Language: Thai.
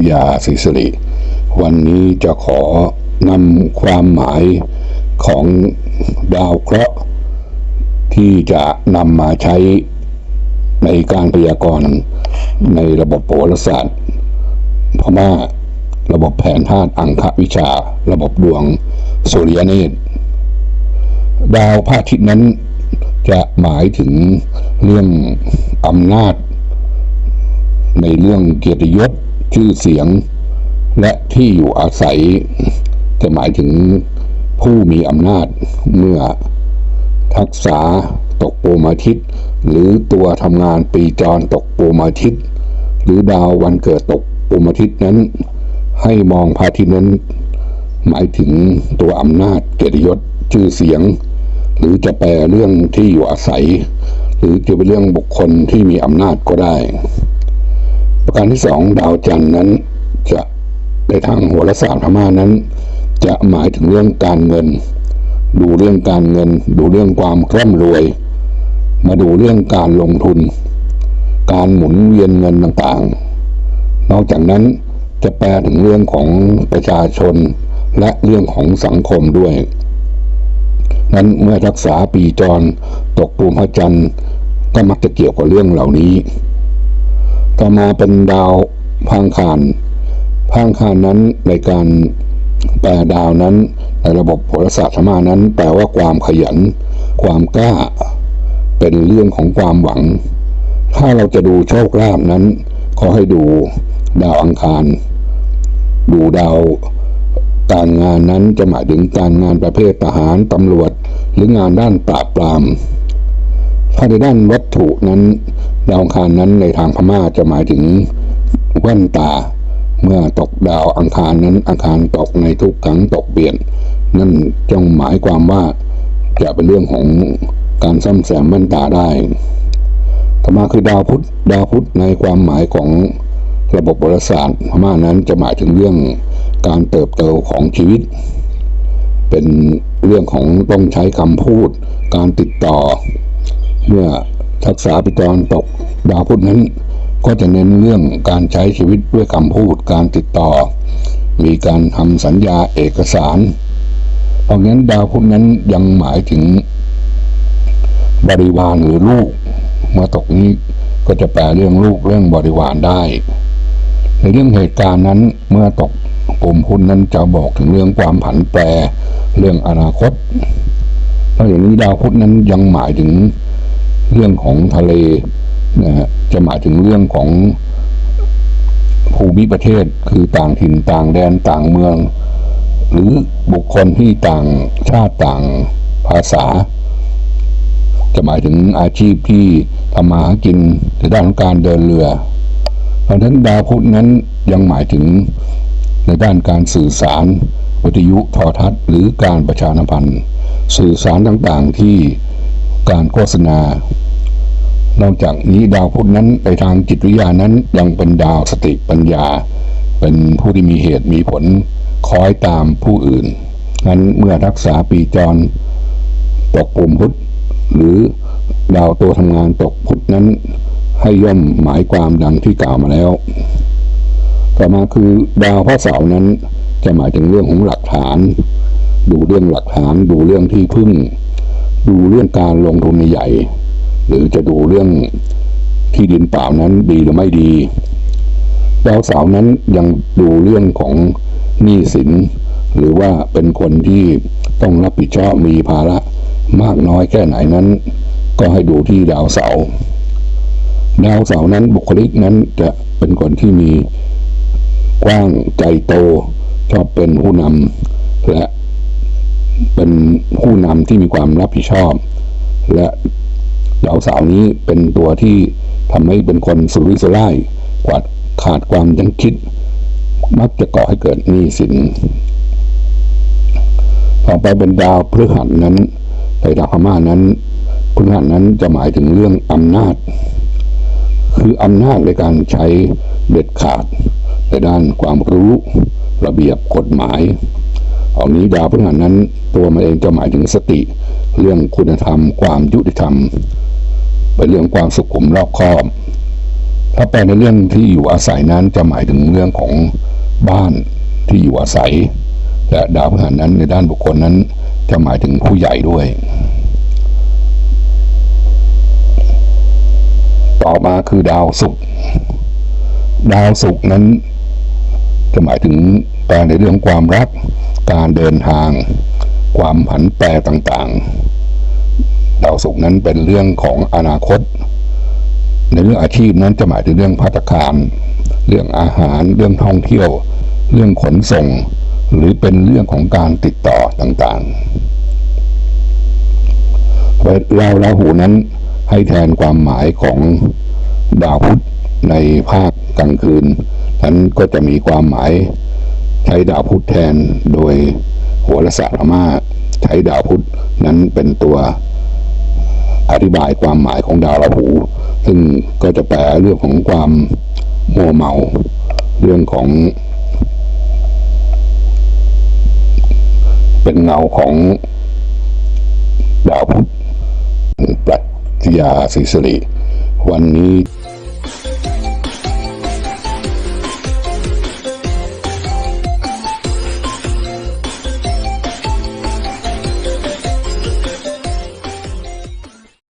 ทยาศรีสิริวันนี้จะขอนำความหมายของดาวเคราะห์ที่จะนำมาใช้ในการพยากรณ์ในระบบโหราศาสตร์พม่าระบบแผนธาตุอังควิชา ระบบดวงสุริยเนตรดาวพระอาทิตย์นั้นจะหมายถึงเรื่องอำนาจ ในเรื่องเกียรติยศ ชื่อเสียง และที่อยู่อาศัย จะหมายถึงผู้มีอำนาจเมื่อทักษะตกปูมาทิตหรือตัวทำงานปีจรตกปูมาทิตหรือดาววันเกิดตกปูมาทิตนั้น ให้มองพาทิตนั้น หมายถึงตัวอำนาจเกียรติยศชื่อเสียง หรือจะแปลเรื่องที่อยู่อาศัย หรือจะเป็นเรื่องบุคคลที่มีอำนาจก็ได้ ประการที่สองดาวจันทร์นั้น จะในทางโหราศาสตร์พม่านั้น จะหมายถึงเรื่องการเงิน ดูเรื่องการเงิน ดูเรื่องความร่ำรวย มาดูเรื่องการลงทุน การหมุนเวียนเงินต่างๆ นอกจากนั้นจะแปลถึงเรื่องของประชาชนและเรื่องของสังคมด้วย นั้นเมื่อรักษาปีจรตกปูมพระจันทร์ก็มักจะเกี่ยวกับเรื่องเหล่านี้ ต่อมาเป็นดาวพังคารพังคารนั้นในการแปลดาวนั้นในระบบโหราศาสตร์ธรรมานั้น แปลว่าความขยัน ความกล้า เป็นเรื่องของความหวัง ถ้าเราจะดูโชคลาภนั้น ขอให้ดูดาวอังคาร ดูดาวการงานนั้นจะหมายถึงการงานประเภททหารตำรวจ หรืองานด้านปราบปราม ถ้าในด้านวัตถุนั้นดาวอังคารนั้นในทางพม่าจะหมายถึงแว่นตา เมื่อตกดาวอังคารนั้นอังคารตกในทุกครั้งตกเปลี่ยน นั่นจงหมายความว่าจะเป็นเรื่องของการซ่อมแซมแว่นตาได้ต่อมาคือดาวพุธดาวพุธในความหมายของระบบโหราศาสตร์พม่านั้นจะหมายถึงเรื่องการเติบโตของชีวิต เป็นเรื่องของต้องใช้คำพูด การติดต่อ เมื่อทักษะปิจรตกดาวพุธนั้น ก็จะเน้นเรื่องการใช้ชีวิตด้วยคำพูดการติดต่อ มีการทำสัญญาเอกสารเพราะงั้นดาวพุธนั้นยังหมายถึงบริวารหรือลูก เมื่อตกนี้ก็จะแปลเรื่องลูกเรื่องบริวารได้ ในเรื่องเหตุการณ์นั้นเมื่อตกปุ่มพุนนั้นจะบอกถึงเรื่องความผันแปรเรื่องอนาคตนอกจากนี้ดาวพุธนั้นยังหมายถึง เรื่องของทะเลนะฮะจะหมายถึงเรื่องของภูมิประเทศคือต่างถิ่นต่างแดนต่างเมือง หรือบุคคลที่ต่างชาติต่างภาษา จะหมายถึงอาชีพที่ทำมาหากินในด้านของการเดินเรือ เพราะฉะนั้นดาวพุธนั้นยังหมายถึงในด้านการสื่อสารวิทยุโทรทัศน์ หรือการประชาสัมพันธ์ สื่อสารต่างๆที่ การโฆษณานอกจากนี้ดาวพุธนั้นในทางจิตวิทยานั้นยังเป็นดาวสติปัญญา เป็นผู้ที่มีเหตุมีผลคอยตามผู้อื่น นั้นเมื่อรักษาปีจรตกปุ่มพุธหรือดาวตัวทำงานตกพุธนั้น ให้ย่อมหมายความดังที่กล่าวมาแล้ว ต่อมาคือดาวพระเสาร์นั้นจะหมายถึงเรื่องของหลักฐาน ดูเรื่องหลักฐานดูเรื่องที่พึ่ง ดูเรื่องการลงทุนใหญ่ หรือจะดูเรื่องที่ดินเปล่านั้นดีหรือไม่ดีดาวเสาร์นั้นยังดูเรื่องของหนี้สิน หรือว่าเป็นคนที่ต้องรับผิดชอบมีภาระมากน้อยแค่ไหนนั้น ก็ให้ดูที่ดาวเสาร์ดาวเสาร์นั้นบุคลิกนั้นจะเป็นคนที่มีกว้างใจโต ชอบเป็นผู้นำและ เป็นผู้นำที่มีความรับผิดชอบ และดาวเสาร์นี้เป็นตัวที่ทำให้เป็นคนสุริสุร่ายกว่าขาดความยั้งคิด มักจะก่อให้เกิดหนี้สิน ต่อไปเป็นดาวพฤหัสนั้นในดาวพม่านั้นพฤหัสนั้นจะหมายถึงเรื่องอำนาจ คืออำนาจในการใช้เด็ดขาดในด้านความรู้ ระเบียบกฎหมาย เอานี้ดาวพฤหัสนั้น ตัวมันเองจะหมายถึงสติ เรื่องคุณธรรม ความยุติธรรม เป็นเรื่องความสุขุมรอบคอบ ถ้าแปลในเรื่องที่อยู่อาศัยนั้นจะหมายถึงเรื่องของบ้านที่อยู่อาศัย และดาวพฤหัสนั้นในด้านบุคคลนั้น จะหมายถึงผู้ใหญ่ด้วย ต่อมาคือดาวศุกร์ดาวศุกร์นั้น จะหมายถึงแปลในเรื่องความรัก การเดินทาง ความผันแปรต่างๆ ดาวศุกร์นั้นเป็นเรื่องของอนาคต ในเรื่องอาชีพนั้นจะหมายถึงเรื่องพัฒคาร เรื่องอาหาร เรื่องท่องเที่ยว เรื่องขนส่ง หรือเป็นเรื่องของการติดต่อต่างๆดาวราหูนั้นให้แทนความหมายของดาวพุธในภาคกลางคืน นั้นก็จะมีความหมาย ช้ดาวพุธแทนโดยโหราศาสตร์พม่าใช้ดาวพุธนั้นเป็นตัวอธิบายความหมายของดาวราหู ซึ่งก็จะแปลเรื่องของความมัวเมาเรื่องของ เป็นเงาของดาวพุธปรัชญาศิริวันนี้